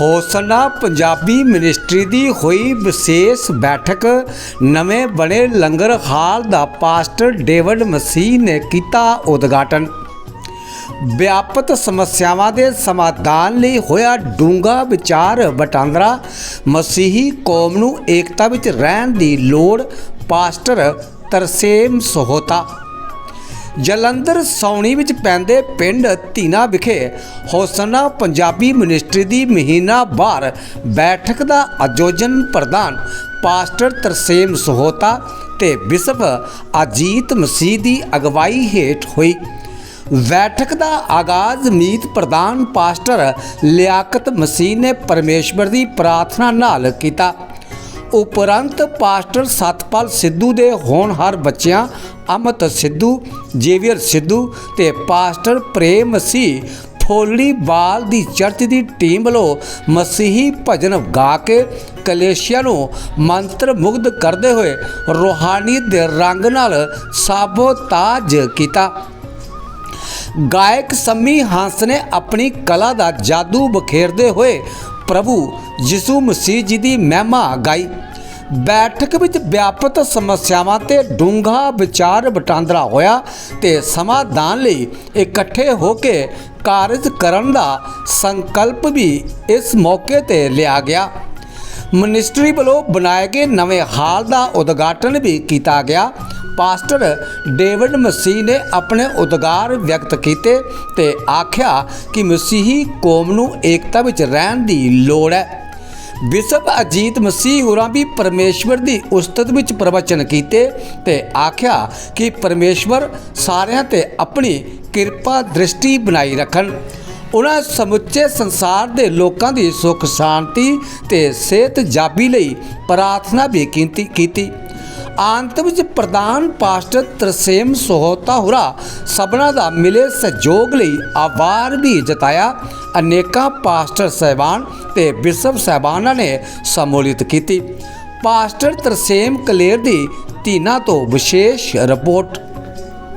ਹੋਸਨਾ Punjabi ministry ਦੀ ਹੋਈ ਵਿਸ਼ੇਸ਼ ਬੈਠਕ ਨਵੇਂ ਬਣੇ ਲੰਗਰ ਹਾਲ ਦਾ ਪਾਸਟਰ ਡੇਵਿਡ ਮਸੀਹ ਨੇ ਕੀਤਾ ਉਦਘਾਟਨ। ਵਿਆਪਕ ਸਮੱਸਿਆਵਾਂ ਦੇ ਸਮਾਧਾਨ ਲਈ ਹੋਇਆ ਡੂੰਘਾ ਵਿਚਾਰ ਵਟਾਂਦਰਾ, ਮਸੀਹੀ ਕੌਮ ਨੂੰ ਏਕਤਾ ਵਿੱਚ ਰਹਿਣ ਦੀ ਲੋੜ, ਪਾਸਟਰ ਤਰਸੇਮ ਸੋਹਤਾ। ਜਲੰਧਰ ਸੌਣੀ ਵਿੱਚ ਪੈਂਦੇ ਪਿੰਡ ਧੀਨਾ ਵਿਖੇ ਹੋਸਨਾ ਪੰਜਾਬੀ ਮਿਨਿਸਟਰੀ ਦੀ ਮਹੀਨਾ ਬਾਰ ਬੈਠਕ ਦਾ ਆਯੋਜਨ ਪ੍ਰਧਾਨ ਪਾਸਟਰ ਤਰਸੇਮ ਸੋਹਤਾ ਤੇ ਬਿਸ਼ਪ ਅਜੀਤ ਮਸੀਹ ਦੀ ਅਗਵਾਈ ਹੇਠ ਹੋਈ। ਬੈਠਕ ਦਾ ਆਗਾਜ਼ ਮੀਤ ਪ੍ਰਧਾਨ ਪਾਸਟਰ ਲਿਆਕਤ ਮਸੀਹ ਨੇ ਪਰਮੇਸ਼ਵਰ ਦੀ ਪ੍ਰਾਰਥਨਾ ਨਾਲ ਕੀਤਾ। ਉਪਰੰਤ ਪਾਸਟਰ ਸਤਪਾਲ ਸਿੱਧੂ ਦੇ ਹੋਣਹਾਰ ਬੱਚਿਆਂ ਅਮਤ ਸਿੱਧੂ, ਜੇਵੀਅਰ ਸਿੱਧੂ ਤੇ ਪਾਸਟਰ ਪ੍ਰੇਮ ਮਸੀਹ ਫੋਲੀਵਾਲ ਦੀ ਚਰਚ ਦੀ ਟੀਮ ਵੱਲੋਂ ਮਸੀਹੀ ਭਜਨ ਗਾ ਕੇ ਕਲੇਸ਼ੀਆ ਨੂੰ ਮੰਤਰ ਮੁਗਧ ਕਰਦੇ ਹੋਏ ਰੋਹਾਨੀਅਤ ਦੇ ਰੰਗ ਨਾਲ ਸਾਬੋਤਾਜ ਕੀਤਾ। ਗਾਇਕ ਸੰਮੀ ਹੰਸ ਨੇ ਆਪਣੀ ਕਲਾ ਦਾ ਜਾਦੂ ਬਖੇਰਦੇ ਹੋਏ ਪ੍ਰਭੂ ਯਿਸੂ ਮਸੀਹ ਜੀ ਦੀ ਮਹਿਮਾ ਗਾਈ। ਬੈਠਕ ਵਿੱਚ ਵਿਆਪਕ ਸਮੱਸਿਆਵਾਂ ਤੇ ਡੂੰਘਾ ਵਿਚਾਰ ਵਟਾਂਦਰਾ ਹੋਇਆ ਤੇ ਸਮਾਧਾਨ ਲਈ ਇਕੱਠੇ ਹੋ ਕੇ ਕਾਰਜ ਕਰਨ ਦਾ ਸੰਕਲਪ ਵੀ ਇਸ ਮੌਕੇ ਤੇ ਲਿਆ ਗਿਆ। ਮਿਨਿਸਟਰੀ ਵੱਲੋਂ ਬਣਾਏ ਗਏ ਨਵੇਂ ਹਾਲ ਦਾ ਉਦਘਾਟਨ ਵੀ ਕੀਤਾ ਗਿਆ। ਪਾਸਟਰ ਡੇਵਿਡ ਮਸੀਹ ਨੇ ਆਪਣੇ ਉਦਗਾਰ ਵਿਅਕਤ ਕੀਤੇ ਤੇ ਆਖਿਆ ਕਿ ਮਸੀਹੀ ਕੌਮ ਨੂੰ ਏਕਤਾ ਵਿੱਚ ਰਹਿਣ ਦੀ ਲੋੜ ਹੈ। ਬਿਸ਼ਪ ਅਜੀਤ ਮਸੀਹ ਹੋਰਾਂ ਵੀ ਪਰਮੇਸ਼ਵਰ ਦੀ ਉਸਤਤ ਵਿੱਚ ਪ੍ਰਵਚਨ ਕੀਤੇ ਤੇ ਆਖਿਆ ਕਿ ਪਰਮੇਸ਼ਵਰ ਸਾਰਿਆਂ ਤੇ ਆਪਣੀ ਕਿਰਪਾ ਦ੍ਰਿਸ਼ਟੀ ਬਣਾਈ ਰੱਖਣ। ਉਹਨਾਂ ਸਮੁੱਚੇ ਸੰਸਾਰ ਦੇ ਲੋਕਾਂ ਦੀ ਸੁੱਖ ਸ਼ਾਂਤੀ ਤੇ ਸਿਹਤ ਜਾਬੀ ਲਈ ਪ੍ਰਾਰਥਨਾ ਵੀ ਕੀਤੀ। ਆਂਤ ਵਿੱਚ ਪ੍ਰਧਾਨ ਪਾਸਟਰ ਤਰਸੇਮ ਸੋਹਤਾ ਹੁਰਾ ਸਭਨਾ ਦਾ ਮਿਲੇ ਸਹਿਯੋਗ ਲਈ ਆਭਾਰ ਵੀ ਜਤਾਇਆ। ਅਨੇਕਾਂ ਪਾਸਟਰ ਸਹਿਬਾਨ ਤੇ ਬਿਸ਼ਪ ਸਹਿਬਾਨਾਂ ਨੇ ਸਮੂਲਿਤ ਕੀਤੀ। ਪਾਸਟਰ ਤਰਸੇਮ ਕਲੇਰ ਦੀ ਤੀਨਾ ਤੋਂ ਵਿਸ਼ੇਸ਼ ਰਿਪੋਰਟ